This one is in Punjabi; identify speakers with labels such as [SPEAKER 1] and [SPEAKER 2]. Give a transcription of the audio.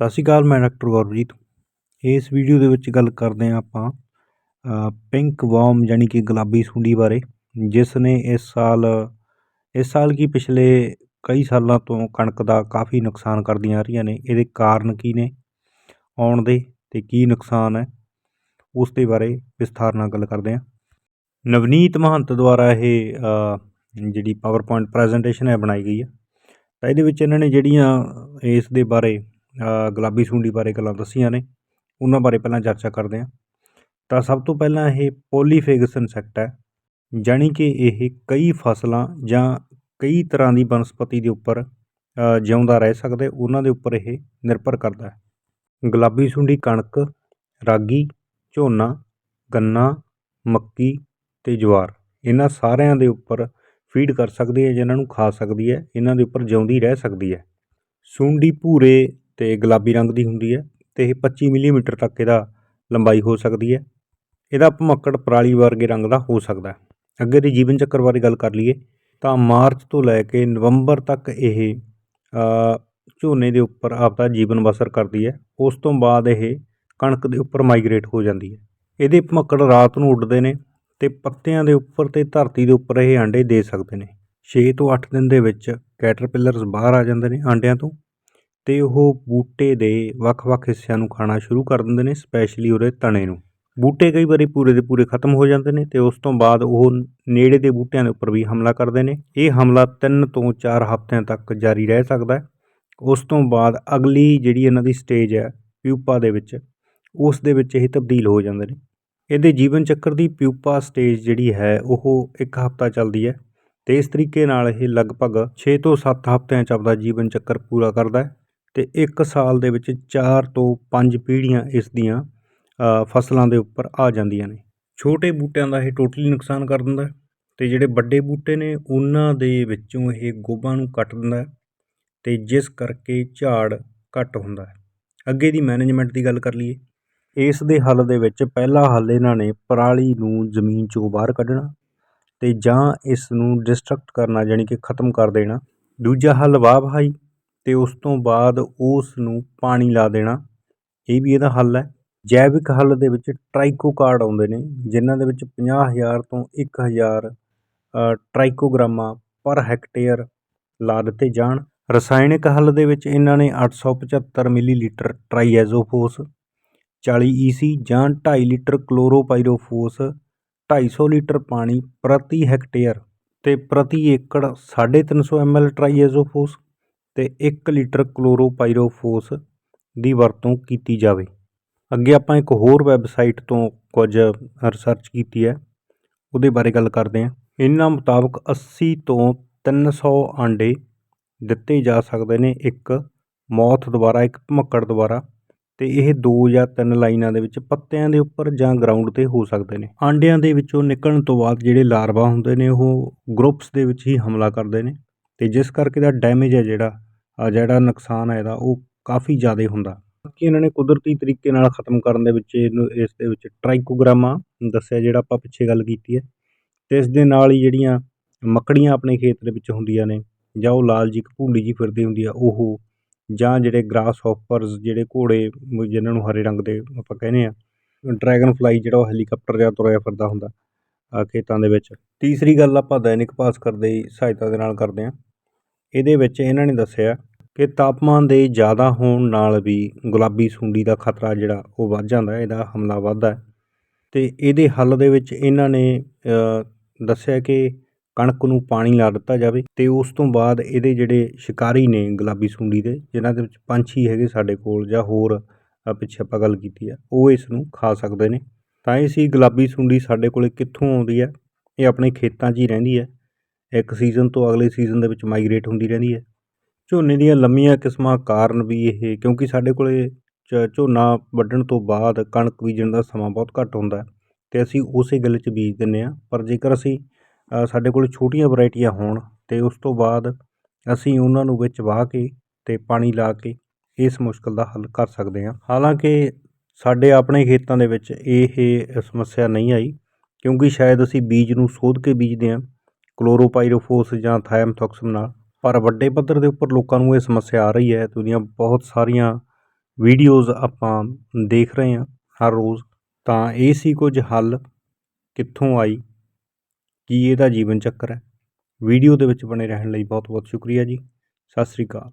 [SPEAKER 1] ਸਤਿ ਸ਼੍ਰੀ ਅਕਾਲ ਮੈਂ ਡਾਕਟਰ ਗੁਰਪ੍ਰੀਤ ਇਸ ਵੀਡੀਓ ਦੇ ਵਿੱਚ ਗੱਲ ਕਰਦੇ ਹਾਂ ਆਪਾਂ ਪਿੰਕ ਵਾਰਮ ਯਾਨੀ ਕਿ ਗੁਲਾਬੀ ਸੁੰਡੀ ਬਾਰੇ ਜਿਸ ਨੇ ਇਸ ਸਾਲ ਇਸ ਸਾਲ ਕੀ ਪਿਛਲੇ ਕਈ ਸਾਲਾਂ ਤੋਂ ਕਣਕ ਦਾ ਕਾਫੀ ਨੁਕਸਾਨ ਕਰਦੀਆਂ ਆ ਰਹੀਆਂ ਨੇ। ਇਹਦੇ ਕਾਰਨ ਕੀ ਨੇ ਆਉਣ ਦੇ ਤੇ ਕੀ ਨੁਕਸਾਨ ਹੈ ਉਸ ਦੇ ਬਾਰੇ ਵਿਸਥਾਰ ਨਾਲ ਗੱਲ ਕਰਦੇ ਹਾਂ। ਨਵਨੀਤ ਮਹੰਤ ਦੁਆਰਾ ਇਹ ਅ, ਜਿਹੜੀ ਪਾਵਰਪੁਆਇੰਟ ਪ੍ਰੈਜੈਂਟੇਸ਼ਨ ਹੈ ਬਣਾਈ ਗਈ ਹੈ। ਤਾਂ ਇਹਦੇ ਵਿੱਚ ਇਹਨਾਂ ਨੇ ਜਿਹੜੀਆਂ ਇਸ ਦੇ ਬਾਰੇ ਗੁਲਾਬੀ ਸੁੰਡੀ ਬਾਰੇ ਗੱਲਾਂ ਦੱਸੀਆਂ ਨੇ, ਉਹਨਾਂ ਬਾਰੇ ਪਹਿਲਾਂ ਚਰਚਾ ਕਰਦੇ ਹਾਂ। ਤਾਂ ਸਭ ਤੋਂ ਪਹਿਲਾਂ ਇਹ ਪੋਲੀਫੇਗਸ ਇਨਸੈਕਟ ਹੈ, ਜਾਣੀ ਕਿ ਇਹ ਕਈ ਫਸਲਾਂ ਜਾਂ ਕਈ ਤਰ੍ਹਾਂ ਦੀ ਬਨਸਪਤੀ ਦੇ ਉੱਪਰ ਜਿਉਂਦਾ ਰਹਿ ਸਕਦਾ ਉਹਨਾਂ ਦੇ ਉੱਪਰ ਇਹ ਨਿਰਭਰ ਕਰਦਾ ਹੈ। ਗੁਲਾਬੀ ਸੁੰਡੀ ਕਣਕ, ਰਾਗੀ, ਝੋਨਾ, ਗੰਨਾ, ਮੱਕੀ ਤੇ ਜਵਾਰ, ਇਹਨਾਂ ਸਾਰਿਆਂ ਦੇ ਉੱਪਰ ਫੀਡ ਕਰ ਸਕਦੀ ਹੈ, ਜਿਨ੍ਹਾਂ ਨੂੰ ਖਾ ਸਕਦੀ ਹੈ, ਇਹਨਾਂ ਦੇ ਉੱਪਰ ਜਿਉਂਦੀ ਰਹਿ ਸਕਦੀ ਹੈ। ਸੁੰਡੀ ਭੂਰੇ ਅਤੇ ਗੁਲਾਬੀ ਰੰਗ ਦੀ ਹੁੰਦੀ ਹੈ ਅਤੇ ਇਹ 25 ਮਿਲੀਮੀਟਰ ਤੱਕ ਇਹਦਾ ਲੰਬਾਈ ਹੋ ਸਕਦੀ ਹੈ। ਇਹਦਾ ਭਮੱਕੜ ਪਰਾਲੀ ਵਰਗੇ ਰੰਗ ਦਾ ਹੋ ਸਕਦਾ ਹੈ। ਅੱਗੇ ਦੇ ਜੀਵਨ ਚੱਕਰ ਬਾਰੇ ਗੱਲ ਕਰ ਲਈਏ ਤਾਂ ਮਾਰਚ ਤੋਂ ਲੈ ਕੇ ਨਵੰਬਰ ਤੱਕ ਇਹ ਝੋਨੇ ਦੇ ਉੱਪਰ ਆਪਦਾ ਜੀਵਨ ਬਸਰ ਕਰਦੀ ਹੈ। ਉਸ ਤੋਂ ਬਾਅਦ ਇਹ ਕਣਕ ਦੇ ਉੱਪਰ ਮਾਈਗ੍ਰੇਟ ਹੋ ਜਾਂਦੀ ਹੈ। ਇਹਦੇ ਭਮੱਕੜ ਰਾਤ ਨੂੰ ਉੱਡਦੇ ਨੇ ਤੇ ਪੱਤਿਆਂ ਦੇ ਉੱਪਰ ਤੇ ਧਰਤੀ ਦੇ ਉੱਪਰ ਇਹ ਆਂਡੇ ਦੇ ਸਕਦੇ ਨੇ। 6 ਤੋਂ 8 ਦਿਨ ਦੇ ਵਿੱਚ ਕੈਟਰਪਿਲਰਸ ਬਾਹਰ ਆ ਜਾਂਦੇ ਨੇ ਆਂਡਿਆਂ ਤੋਂ। ਅਤੇ ਉਹ ਬੂਟੇ ਦੇ ਵੱਖ-ਵੱਖ ਹਿੱਸਿਆਂ ਨੂੰ ਖਾਣਾ ਸ਼ੁਰੂ ਕਰ ਦਿੰਦੇ ਨੇ ਸਪੈਸ਼ਲੀ ਉਹਦੇ ਤਣੇ ਨੂੰ। ਬੂਟੇ ਕਈ ਵਾਰੀ ਪੂਰੇ ਦੇ ਪੂਰੇ ਖਤਮ ਹੋ ਜਾਂਦੇ ਨੇ ਅਤੇ ਉਸ ਤੋਂ ਬਾਅਦ ਉਹ ਨੇੜੇ ਦੇ ਬੂਟਿਆਂ ਦੇ ਉੱਪਰ ਵੀ ਹਮਲਾ ਕਰਦੇ ਨੇ। ਇਹ ਹਮਲਾ ਤਿੰਨ ਤੋਂ ਚਾਰ ਹਫ਼ਤਿਆਂ ਤੱਕ ਜਾਰੀ ਰਹਿ ਸਕਦਾ ਉਸ ਤੋਂ ਬਾਅਦ ਅਗਲੀ ਜਿਹੜੀ ਇਹਨਾਂ ਦੀ ਸਟੇਜ ਹੈ, ਪਿਊਪਾ ਦੇ ਵਿੱਚ, ਉਸ ਦੇ ਵਿੱਚ ਇਹ ਤਬਦੀਲ ਹੋ ਜਾਂਦੇ ਨੇ। ਇਹਦੇ ਜੀਵਨ ਚੱਕਰ ਦੀ ਪਿਊਪਾ ਸਟੇਜ ਜਿਹੜੀ ਹੈ, ਉਹ ਇੱਕ ਹਫ਼ਤਾ ਚੱਲਦੀ ਹੈ ਤੇ ਇਸ ਤਰੀਕੇ ਨਾਲ ਇਹ ਲਗਭਗ 6 ਤੋਂ 7 ਹਫ਼ਤਿਆਂ 'ਚ ਆਪਦਾ ਜੀਵਨ ਚੱਕਰ ਪੂਰਾ ਕਰਦਾ ਹੈ। ਤੇ ਇੱਕ ਸਾਲ ਦੇ ਵਿੱਚ ਚਾਰ ਤੋਂ ਪੰਜ ਪੀੜ੍ਹੀਆਂ ਇਸ ਦੀਆਂ ਫਸਲਾਂ ਦੇ ਉੱਪਰ ਆ ਜਾਂਦੀਆਂ ਨੇ। ਛੋਟੇ ਬੂਟਿਆਂ ਦਾ ਇਹ ਟੋਟਲੀ ਨੁਕਸਾਨ ਕਰ ਦਿੰਦਾ ਅਤੇ ਜਿਹੜੇ ਵੱਡੇ ਬੂਟੇ ਨੇ, ਉਹਨਾਂ ਦੇ ਵਿੱਚੋਂ ਇਹ ਗੋਭਾ ਨੂੰ ਕੱਟ ਦਿੰਦਾ ਅਤੇ ਜਿਸ ਕਰਕੇ ਝਾੜ ਘੱਟ ਹੁੰਦਾ ਅੱਗੇ ਦੀ ਮੈਨੇਜਮੈਂਟ ਦੀ ਗੱਲ ਕਰ ਲਈਏ। ਇਸ ਦੇ ਹੱਲ ਦੇ ਵਿੱਚ ਪਹਿਲਾ ਹੱਲ ਇਹਨਾਂ ਨੇ ਪਰਾਲੀ ਨੂੰ ਜ਼ਮੀਨ 'ਚੋਂ ਬਾਹਰ ਕੱਢਣਾ ਅਤੇ ਜਾਂ ਇਸ ਨੂੰ ਡਿਸਟਰਕਟ ਕਰਨਾ ਯਾਨੀ ਕਿ ਖਤਮ ਕਰ ਦੇਣਾ। ਦੂਜਾ ਹੱਲ ਵਾਹ ਵਹਾਈ ਅਤੇ ਉਸ ਤੋਂ ਬਾਅਦ ਉਸ ਨੂੰ ਪਾਣੀ ਲਾ ਦੇਣਾ। ਇਹ ਵੀ ਇਹਦਾ ਹੱਲ ਹੈ। ਜੈਵਿਕ ਹੱਲ ਦੇ ਵਿੱਚ ਟ੍ਰਾਈਕੋ ਕਾਰਡ ਆਉਂਦੇ ਨੇ ਜਿਨ੍ਹਾਂ ਦੇ ਵਿੱਚ ਪੰਜਾਹ ਹਜ਼ਾਰ ਤੋਂ 1000 ਅ, ਟ੍ਰਾਈਕੋਗ੍ਰਾਮਾਂ ਪਰ ਹੈਕਟੇਅਰ ਲਾ ਦਿੱਤੇ ਜਾਣ। ਰਸਾਇਣਿਕ ਹੱਲ ਦੇ ਵਿੱਚ ਇਹਨਾਂ ਨੇ 875 ਮਿਲੀਲੀਟਰ ਟ੍ਰਾਈਐਜ਼ੋਫੋਸ 40 ਈਸੀ ਜਾਂ 2.5 ਲੀਟਰ ਕਲੋਰੋਪਾਈਰੋਫੋਸ 250 ਲੀਟਰ ਪਾਣੀ ਪ੍ਰਤੀ ਹੈਕਟੇਅਰ ਤੇ ਪ੍ਰਤੀ ਏਕੜ 350 ml ਟ੍ਰਾਈਐਜ਼ੋਫੋਸ। ਅਤੇ ਇੱਕ ਲੀਟਰ ਕਲੋਰੋਪਾਈਰੋਫੋਸ ਦੀ ਵਰਤੋਂ ਕੀਤੀ ਜਾਵੇ। ਅੱਗੇ ਆਪਾਂ ਇੱਕ ਹੋਰ ਵੈੱਬਸਾਈਟ ਤੋਂ ਕੁਝ ਰਿਸਰਚ ਕੀਤੀ ਹੈ, ਉਹਦੇ ਬਾਰੇ ਗੱਲ ਕਰਦੇ ਹਾਂ। ਇਹਨਾਂ ਮੁਤਾਬਕ 80 ਤੋਂ 300 ਆਂਡੇ ਦਿੱਤੇ ਜਾ ਸਕਦੇ ਨੇ ਇੱਕ ਮੌਥ ਦੁਆਰਾ, ਇੱਕ ਭਮੱਕੜ ਦੁਆਰਾ, ਤੇ ਇਹ ਦੋ ਜਾਂ ਤਿੰਨ ਲਾਈਨਾਂ ਦੇ ਵਿੱਚ ਪੱਤਿਆਂ ਦੇ ਉੱਪਰ ਜਾਂ ਗਰਾਊਂਡ ਤੇ ਹੋ ਸਕਦੇ ਨੇ। ਆਂਡਿਆਂ ਦੇ ਵਿੱਚੋਂ ਨਿਕਲਣ ਤੋਂ ਬਾਅਦ ਜਿਹੜੇ ਲਾਰਵਾ ਹੁੰਦੇ ਨੇ, ਉਹ ਗਰੁੱਪਸ ਦੇ ਵਿੱਚ ਹੀ ਹਮਲਾ ਕਰਦੇ ਨੇ, ਤੇ ਜਿਸ ਕਰਕੇ ਦਾ ਡੈਮੇਜ ਹੈ ਜਿਹੜਾ ਜਿਹੜਾ ਨੁਕਸਾਨ ਹੈ ਇਹਦਾ, ਉਹ ਕਾਫੀ ਜ਼ਿਆਦਾ ਹੁੰਦਾ। ਬਾਕੀ ਇਹਨਾਂ ਨੇ ਕੁਦਰਤੀ ਤਰੀਕੇ ਨਾਲ ਖਤਮ ਕਰਨ ਦੇ ਵਿੱਚ ਇਹਨੂੰ, ਇਸ ਦੇ ਵਿੱਚ ਟ੍ਰਾਈਕੋਗ੍ਰਾਮਾ ਦੱਸਿਆ, ਜਿਹੜਾ ਆਪਾਂ ਪਿੱਛੇ ਗੱਲ ਕੀਤੀ ਹੈ। ਤੇ ਇਸ ਦੇ ਨਾਲ ਹੀ ਜਿਹੜੀਆਂ ਮੱਕੜੀਆਂ ਆਪਣੇ ਖੇਤ ਦੇ ਵਿੱਚ ਹੁੰਦੀਆਂ ਨੇ, ਜਾਂ ਉਹ ਲਾਲ ਜੀ ਘਪੂੰਡੀ ਜੀ ਫਿਰਦੀ ਹੁੰਦੀ ਆ, ਉਹ ਜਾਂ ਜਿਹੜੇ ਗ੍ਰਾਸ ਹੌਪਰਸ ਜਿਹੜੇ ਘੋੜੇ, ਮ- ਜਿਨ੍ਹਾਂ ਨੂੰ ਹਰੇ ਰੰਗ ਦੇ ਆਪਾਂ ਕਹਿੰਦੇ ਆ ਡਰੈਗਨ ਫਲਾਈ ਜਿਹੜਾ ਉਹ ਹੈਲੀਕਾਪਟਰ ਜਾਂ ਤੁਰਿਆ ਫਿਰਦਾ ਹੁੰਦਾ ਖੇਤਾਂ ਦੇ ਵਿੱਚ। ਤੀਸਰੀ ਗੱਲ ਆਪਾਂ ਦੈਨਿਕ ਭਾਸਕਰ ਦੀ ਸਹਾਇਤਾ ਦੇ ਨਾਲ ਕਰਦੇ ਹਾਂ। ਇਹਦੇ ਵਿੱਚ ਇਹਨਾਂ ਨੇ ਦੱਸਿਆ ਕਿ ਤਾਪਮਾਨ ਦੇ ਜ਼ਿਆਦਾ ਹੋਣ ਨਾਲ ਵੀ ਗੁਲਾਬੀ ਸੁੰਡੀ ਦਾ ਖਤਰਾ ਜਿਹੜਾ ਉਹ ਵੱਧ ਜਾਂਦਾ ਇਹਦਾ ਹਮਲਾ ਵੱਧਦਾ ਅਤੇ ਇਹਦੇ ਹੱਲ ਦੇ ਵਿੱਚ ਇਹਨਾਂ ਨੇ ਦੱਸਿਆ ਕਿ ਕਣਕ ਨੂੰ ਪਾਣੀ ਲਾ ਦਿੱਤਾ ਜਾਵੇ ਅਤੇ ਉਸ ਤੋਂ ਬਾਅਦ ਇਹਦੇ ਜਿਹੜੇ ਸ਼ਿਕਾਰੀ ਨੇ ਗੁਲਾਬੀ ਸੁੰਡੀ ਦੇ, ਜਿਨ੍ਹਾਂ ਦੇ ਵਿੱਚ ਪੰਛੀ ਹੈਗੇ ਸਾਡੇ ਕੋਲ ਜਾਂ ਹੋਰ ਪਿੱਛੇ ਆਪਾਂ ਗੱਲ ਕੀਤੀ ਆ, ਉਹ ਇਸ ਨੂੰ ਖਾ ਸਕਦੇ ਨੇ। ਤਾਂ ਇਹ ਸੀ ਗੁਲਾਬੀ ਸੁੰਡੀ ਸਾਡੇ ਕੋਲੇ ਕਿੱਥੋਂ ਆਉਂਦੀ ਹੈ। ਇਹ ਆਪਣੇ ਖੇਤਾਂ 'ਚ ਹੀ ਰਹਿੰਦੀ ਹੈ। ਇੱਕ ਸੀਜ਼ਨ ਤੋਂ ਅਗਲੇ ਸੀਜ਼ਨ ਦੇ ਵਿੱਚ ਮਾਈਗ੍ਰੇਟ ਹੁੰਦੀ ਰਹਿੰਦੀ ਹੈ। ਝੋਨੇ ਦੀਆਂ ਲੰਮੀਆਂ ਕਿਸਮਾਂ ਕਾਰਨ ਵੀ ਇਹ, ਕਿਉਂਕਿ ਸਾਡੇ ਕੋਲੇ ਝ- ਝੋਨਾ ਵੱਢਣ ਤੋਂ ਬਾਅਦ ਕਣਕ ਬੀਜਣ ਦਾ ਸਮਾਂ ਬਹੁਤ ਘੱਟ ਹੁੰਦਾ ਅਤੇ ਅਸੀਂ ਉਸੇ ਗਿੱਲ 'ਚ ਬੀਜ ਦਿੰਦੇ ਹਾਂ। ਪਰ ਜੇਕਰ ਅਸੀਂ ਸਾਡੇ ਕੋਲ ਛੋਟੀਆਂ ਵਰਾਇਟੀਆਂ ਹੋਣ ਤੇ ਉਸ ਤੋਂ ਬਾਅਦ ਅਸੀਂ ਉਹਨਾਂ ਨੂੰ ਵਿੱਚ ਵਾਹ ਕੇ ਅਤੇ ਪਾਣੀ ਲਾ ਕੇ ਇਸ ਮੁਸ਼ਕਲ ਦਾ ਹੱਲ ਕਰ ਸਕਦੇ ਹਾਂ। ਹਾਲਾਂਕਿ ਸਾਡੇ ਆਪਣੇ ਖੇਤਾਂ ਦੇ ਵਿੱਚ ਇਹ ਸਮੱਸਿਆ ਨਹੀਂ ਆਈ, ਕਿਉਂਕਿ ਸ਼ਾਇਦ ਅਸੀਂ ਬੀਜ ਨੂੰ ਸੋਧ ਕੇ ਬੀਜਦੇ ਹਾਂ, ਕਲੋਰੋਪਾਈਰੋਫੋਸ ਜਾਂ ਥਾਇਮਥੋਕਸਮ ਨਾਲ। ਪਰ ਵੱਡੇ ਪੱਧਰ ਦੇ ਉੱਪਰ ਲੋਕਾਂ ਨੂੰ ਇਹ ਸਮੱਸਿਆ ਆ ਰਹੀ ਹੈ ਅਤੇ ਉਹਦੀਆਂ ਬਹੁਤ ਸਾਰੀਆਂ ਵੀਡੀਓਜ਼ ਆਪਾਂ ਦੇਖ ਰਹੇ ਹਾਂ ਹਰ ਰੋਜ਼। ਤਾਂ ਇਹ ਸੀ ਕੁਝ ਹੱਲ ਕਿੱਥੋਂ ਆਈ, ਕੀ ਇਹਦਾ ਜੀਵਨ ਚੱਕਰ ਹੈ। ਵੀਡੀਓ ਦੇ ਵਿੱਚ ਬਣੇ ਰਹਿਣ ਲਈ ਬਹੁਤ ਬਹੁਤ ਸ਼ੁਕਰੀਆ ਜੀ। ਸਤਿ ਸ੍ਰੀ ਅਕਾਲ।